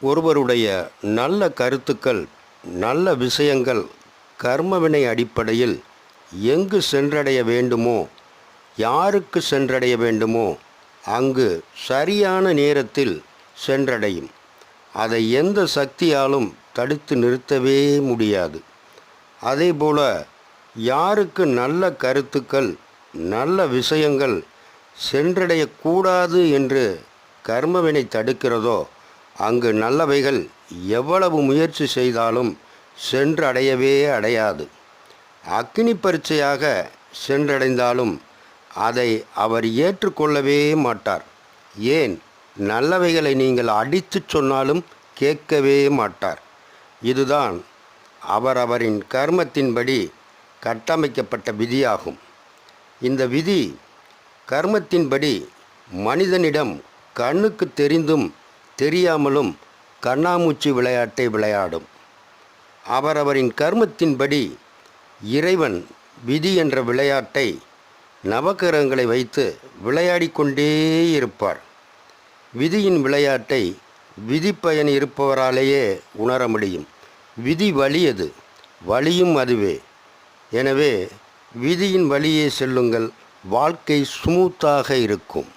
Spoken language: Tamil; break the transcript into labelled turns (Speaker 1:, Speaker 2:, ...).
Speaker 1: ஒருவருடைய நல்ல கருத்துக்கள் நல்ல விஷயங்கள் கர்மவினை அடிப்படையில் எங்கு சென்றடைய வேண்டுமோ யாருக்கு சென்றடைய வேண்டுமோ அங்கு சரியான நேரத்தில் சென்றடையும். அதை எந்த சக்தியாலும் தடுத்து நிறுத்தவே முடியாது. அதேபோல யாருக்கு நல்ல கருத்துக்கள் நல்ல விஷயங்கள் சென்றடையக்கூடாது என்று கர்மவினை தடுக்கிறதோ அங்கு நல்லவைகள் எவ்வளவு முயற்சி செய்தாலும் சென்றடையவே அடையாது. அக்னி பரீட்சையாக சென்றடைந்தாலும் அதை அவர் ஏற்றுக்கொள்ளவே மாட்டார். ஏன்? நல்லவைகளை நீங்கள் அடித்துச் சொன்னாலும் கேட்கவே மாட்டார். இதுதான் அவர் அவரின் கர்மத்தின்படி கட்டமைக்கப்பட்ட விதியாகும். இந்த விதி கர்மத்தின்படி மனிதனிடம் கண்ணுக்கு தெரிந்தும் தெரியாமலும் கண்ணாமூச்சி விளையாட்டை விளையாடும். அவரவரின் கர்மத்தின்படி இறைவன் விதி என்ற விளையாட்டை நவக்கிரகங்களை வைத்து விளையாடிக்கொண்டே இருப்பார். விதியின் விளையாட்டை விதிப்பயன் இருப்பவராலேயே உணர முடியும். விதி வலியது வழியும் அதுவே. எனவே விதியின் வழியே செல்லுங்கள். வாழ்க்கை ஸ்மூத்தாக இருக்கும்.